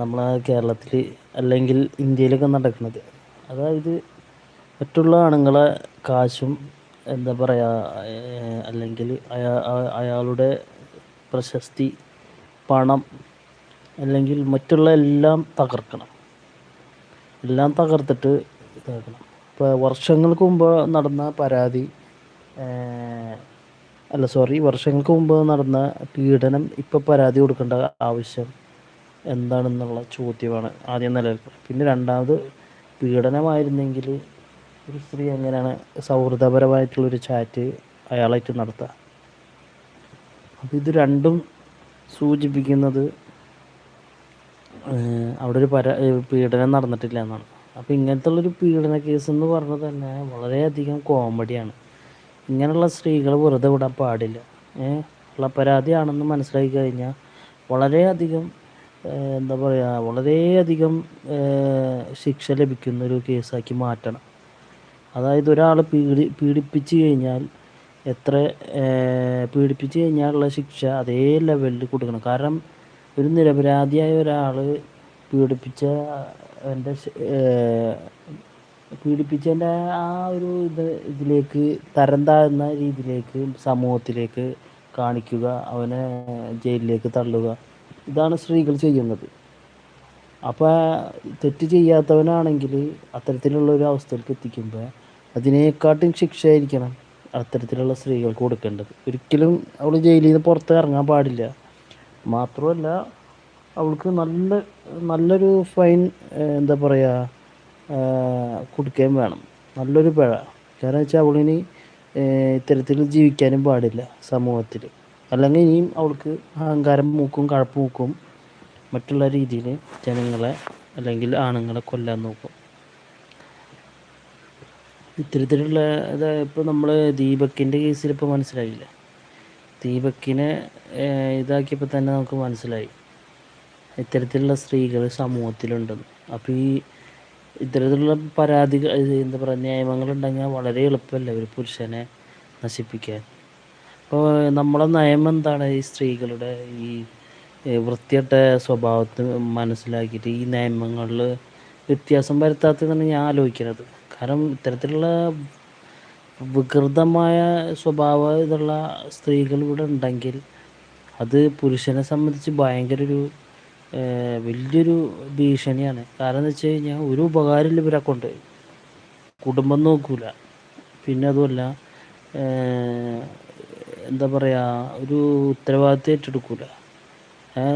നമ്മളെ കേരളത്തിൽ അല്ലെങ്കിൽ ഇന്ത്യയിലൊക്കെ നടക്കുന്നത്. അതായത് മറ്റുള്ള ആണുങ്ങളെ കാശും എന്താ പറയുക അല്ലെങ്കിൽ അയാ അയാളുടെ പ്രശസ്തി പണം അല്ലെങ്കിൽ മറ്റുള്ള എല്ലാം തകർക്കണം. എല്ലാം തകർത്തിട്ട് ഇതാക്കണം. ഇപ്പോൾ വർഷങ്ങൾക്ക് മുമ്പ് നടന്ന പരാതി അല്ല സോറി വർഷങ്ങൾക്ക് മുമ്പ് നടന്ന പീഡനം ഇപ്പോൾ പരാതി കൊടുക്കേണ്ട ആവശ്യം എന്താണെന്നുള്ള ചോദ്യമാണ് ആദ്യം നിലനിൽക്കുന്നത്. പിന്നെ രണ്ടാമത് പീഡനമായിരുന്നെങ്കിൽ ഒരു സ്ത്രീ എങ്ങനെയാണ് സൗഹൃദപരമായിട്ടുള്ളൊരു ചാറ്റ് അയാളായിട്ട് നടത്തുക? അപ്പോൾ ഇത് രണ്ടും സൂചിപ്പിക്കുന്നത് അവിടെ ഒരു പര പീഡനം നടന്നിട്ടില്ല എന്നാണ്. അപ്പോൾ ഇങ്ങനത്തെ ഉള്ളൊരു പീഡന കേസ് എന്ന് പറഞ്ഞത് തന്നെ വളരെയധികം കോമഡിയാണ് ഇങ്ങനെയുള്ള സ്ത്രീകൾ വെറുതെ വിടാൻ പാടില്ല. ഏഹ് ഉള്ള പരാതിയാണെന്ന് മനസ്സിലാക്കി കഴിഞ്ഞാൽ വളരെയധികം എന്താ പറയുക വളരെയധികം ശിക്ഷ ലഭിക്കുന്ന ഒരു കേസാക്കി മാറ്റണം. അതായത് ഒരാൾ പീഡി പീഡിപ്പിച്ച് കഴിഞ്ഞാൽ എത്ര പീഡിപ്പിച്ച് കഴിഞ്ഞാലുള്ള ശിക്ഷ അതേ ലെവലിൽ കൊടുക്കണം. കാരണം ഒരു നിരപരാധിയായ ഒരാൾ പീഡിപ്പിച്ച എന്റെ പീഡിപ്പിച്ചതിന്റെ ആ ഒരു ഇത് ഇതിലേക്ക് തരം താഴ്ന്ന രീതിയിലേക്ക് സമൂഹത്തിലേക്ക് കാണിക്കുക അവനെ ജയിലിലേക്ക് തള്ളുക ഇതാണ് സ്ത്രീകൾ ചെയ്യുന്നത്. അപ്പോൾ തെറ്റ് ചെയ്യാത്തവനാണെങ്കിൽ അത്തരത്തിലുള്ള ഒരു അവസ്ഥയിലേക്ക് എത്തിക്കുമ്പോൾ അതിനേക്കാട്ടും ശിക്ഷയായിരിക്കണം അത്തരത്തിലുള്ള സ്ത്രീകൾക്ക് കൊടുക്കേണ്ടത്. ഒരിക്കലും അവൾ ജയിലിൽ നിന്ന് പുറത്ത് ഇറങ്ങാൻ പാടില്ല. മാത്രമല്ല അവൾക്ക് നല്ല നല്ലൊരു ഫൈൻ എന്താ പറയുക കൊടുക്കുകയും വേണം. നല്ലൊരു പിഴ. കാരണം വെച്ചാൽ അവളിനി ഇത്തരത്തിൽ ജീവിക്കാനും പാടില്ല സമൂഹത്തിൽ അല്ലെങ്കിൽ ഇനിയും അവൾക്ക് അഹങ്കാരം മൂക്കും കഴപ്പ് മൂക്കും മറ്റുള്ള രീതിയിൽ ജനങ്ങളെ അല്ലെങ്കിൽ ആണുങ്ങളെ കൊല്ലാൻ നോക്കും. ഇത്തരത്തിലുള്ള അതായത് ഇപ്പോൾ നമ്മൾ ദീപക്കിന്റെ കേസിൽ ഇപ്പോൾ മനസ്സിലായില്ല? ദീപക്കിനെ ഇതാക്കിയപ്പോൾ തന്നെ നമുക്ക് മനസ്സിലായി. ഇത്തരത്തിലുള്ള സ്ത്രീകൾ സമൂഹത്തിലുണ്ടെന്ന്. അപ്പോൾ ഈ ഇത്തരത്തിലുള്ള പരാതികൾ എന്താ പറയുക നിയമങ്ങളുണ്ടെങ്കിൽ വളരെ എളുപ്പമല്ല ഒരു പുരുഷനെ നശിപ്പിക്കാൻ? അപ്പോൾ നമ്മുടെ നയം എന്താണ് ഈ സ്ത്രീകളുടെ ഈ വൃത്തിയുടെ സ്വഭാവത്തെ മനസ്സിലാക്കിയിട്ട് ഈ നിയമങ്ങളിൽ വ്യത്യാസം വരുത്താത്തതെന്നാണ് ഞാൻ ആലോചിക്കുന്നത്. കാരണം ഇത്തരത്തിലുള്ള വികൃതമായ സ്വഭാവ ഇതുള്ള സ്ത്രീകൾ ഇവിടെ ഉണ്ടെങ്കിൽ അത് പുരുഷനെ സംബന്ധിച്ച് ഭയങ്കര ഒരു വലിയൊരു ഭീഷണിയാണ്. കാരണം എന്ന് വെച്ച് കഴിഞ്ഞാൽ ഒരു ഉപകാരമില്ല ഇവരെ കൊണ്ട്. കുടുംബം നോക്കൂല. പിന്നെ അതുമല്ല എന്താ പറയുക ഒരു ഉത്തരവാദിത്വം ഏറ്റെടുക്കൂല.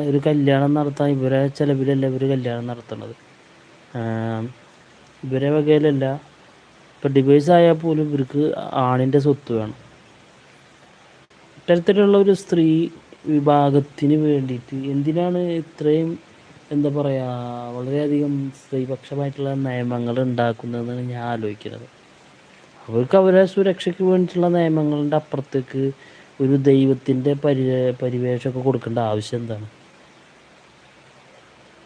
ഒരു കല്യാണം നടത്താൻ ഇവരെ ചിലവിലല്ല ഇവർ കല്യാണം നടത്തണത് ഇവരെ വകയിലല്ല ഇപ്പം ഡിവേഴ്സ് ആയാൽ പോലും ഇവർക്ക് ആണിന്റെ സ്വത്ത് വേണം. ഇത്തരത്തിലുള്ള ഒരു സ്ത്രീ വിഭാഗത്തിന് വേണ്ടിയിട്ട് എന്തിനാണ് ഇത്രയും എന്താ പറയുക വളരെയധികം സ്ത്രീപക്ഷമായിട്ടുള്ള നിയമങ്ങൾ ഉണ്ടാക്കുന്നതെന്നാണ് ഞാൻ ആലോചിക്കുന്നത്. അവർക്ക് അവരെ സുരക്ഷയ്ക്ക് വേണ്ടിയിട്ടുള്ള നിയമങ്ങളുടെ അപ്പുറത്തേക്ക് ഒരു ദൈവത്തിന്റെ പരി പരിവേഷമൊക്കെ കൊടുക്കേണ്ട ആവശ്യം എന്താണ്?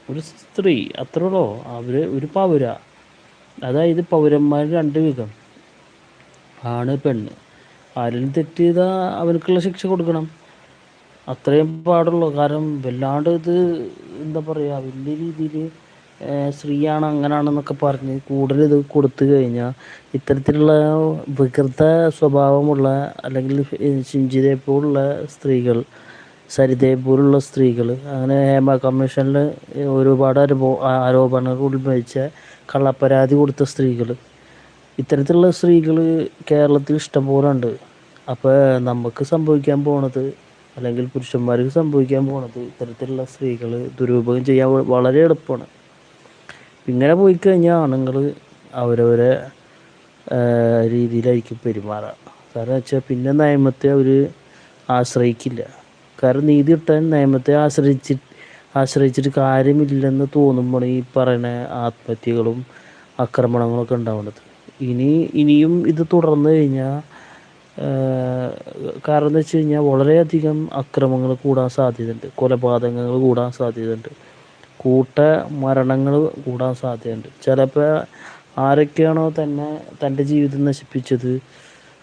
ഒരു സ്ത്രീ അത്രയുള്ളോ അവർ ഒരു പൗര. അതായത് പൗരന്മാർ രണ്ട് വിധം. ആണ് പെണ്ണ്. ആരെങ്കിലും തെറ്റ് ചെയ്താൽ അവർക്കുള്ള ശിക്ഷ കൊടുക്കണം. അത്രയും പാടുള്ളൂ. കാരണം വല്ലാണ്ട് ഇത് എന്താ പറയുക വലിയ രീതിയിൽ സ്ത്രീയാണ് അങ്ങനാണെന്നൊക്കെ പറഞ്ഞ് കൂടുതൽ ഇത് കൊടുത്തു കഴിഞ്ഞാൽ ഇത്തരത്തിലുള്ള വികൃത സ്വഭാവമുള്ള അല്ലെങ്കിൽ ശിഞ്ചിതയെ പോലുള്ള സ്ത്രീകൾ സരിതയെ പോലുള്ള സ്ത്രീകൾ അങ്ങനെ ഹേമ കമ്മീഷനിൽ ഒരുപാട് അനുഭവ ആരോപണങ്ങൾ ഉത്ഭവിച്ച കള്ളപ്പരാതി കൊടുത്ത സ്ത്രീകൾ. ഇത്തരത്തിലുള്ള സ്ത്രീകൾ കേരളത്തിൽ ഇഷ്ടംപോലെ ഉണ്ട്. അപ്പോൾ നമുക്ക് സംഭവിക്കാൻ പോണത് അല്ലെങ്കിൽ പുരുഷന്മാർക്ക് സംഭവിക്കാൻ പോണത് ഇത്തരത്തിലുള്ള സ്ത്രീകൾ ദുരുപയോഗം ചെയ്യാൻ വളരെ എളുപ്പമാണ്. ഇങ്ങനെ പോയി കഴിഞ്ഞാൽ ആണുങ്ങൾ അവരവരെ രീതിയിലായിരിക്കും പെരുമാറുക കാരണം വെച്ചാൽ പിന്നെ നിയമത്തെ അവർ ആശ്രയിക്കില്ല. കാരണം നീതി കിട്ടാൻ നിയമത്തെ ആശ്രയിച്ച് ആശ്രയിച്ചിട്ട് കാര്യമില്ലെന്ന് തോന്നുമ്പോൾ ഈ പറയുന്ന ആത്മഹത്യകളും ആക്രമണങ്ങളൊക്കെ ഉണ്ടാവുന്നത് ഇനി ഇനിയും ഇത് തുടർന്നു കഴിഞ്ഞാൽ കാരണം എന്ന് വെച്ച് കഴിഞ്ഞാൽ വളരെയധികം അക്രമങ്ങൾ കൂടാൻ സാധ്യതയുണ്ട്. കൊലപാതകങ്ങൾ കൂടാൻ സാധ്യതയുണ്ട്. കൂട്ട മരണങ്ങൾ കൂടാൻ സാധ്യതയുണ്ട്. ചിലപ്പോൾ ആരൊക്കെയാണോ തന്നെ തന്റെ ജീവിതം നശിപ്പിച്ചത്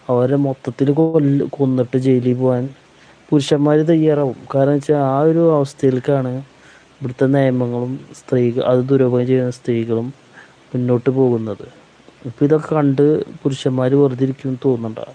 അവരെ മൊത്തത്തിൽ കൊല്ല കൊന്നിട്ട് ജയിലിൽ പോകാൻ പുരുഷന്മാർ തയ്യാറാവും. കാരണം വെച്ചാൽ ആ ഒരു അവസ്ഥയിലേക്കാണ് ഇവിടുത്തെ നിയമങ്ങളും സ്ത്രീകൾ അത് ദുരുപയോഗം ചെയ്യുന്ന സ്ത്രീകളും മുന്നോട്ട് പോകുന്നത്. ഇപ്പം ഇതൊക്കെ കണ്ട് പുരുഷന്മാർ വെറുതെ ഇരിക്കും തോന്നുന്നുണ്ടോ?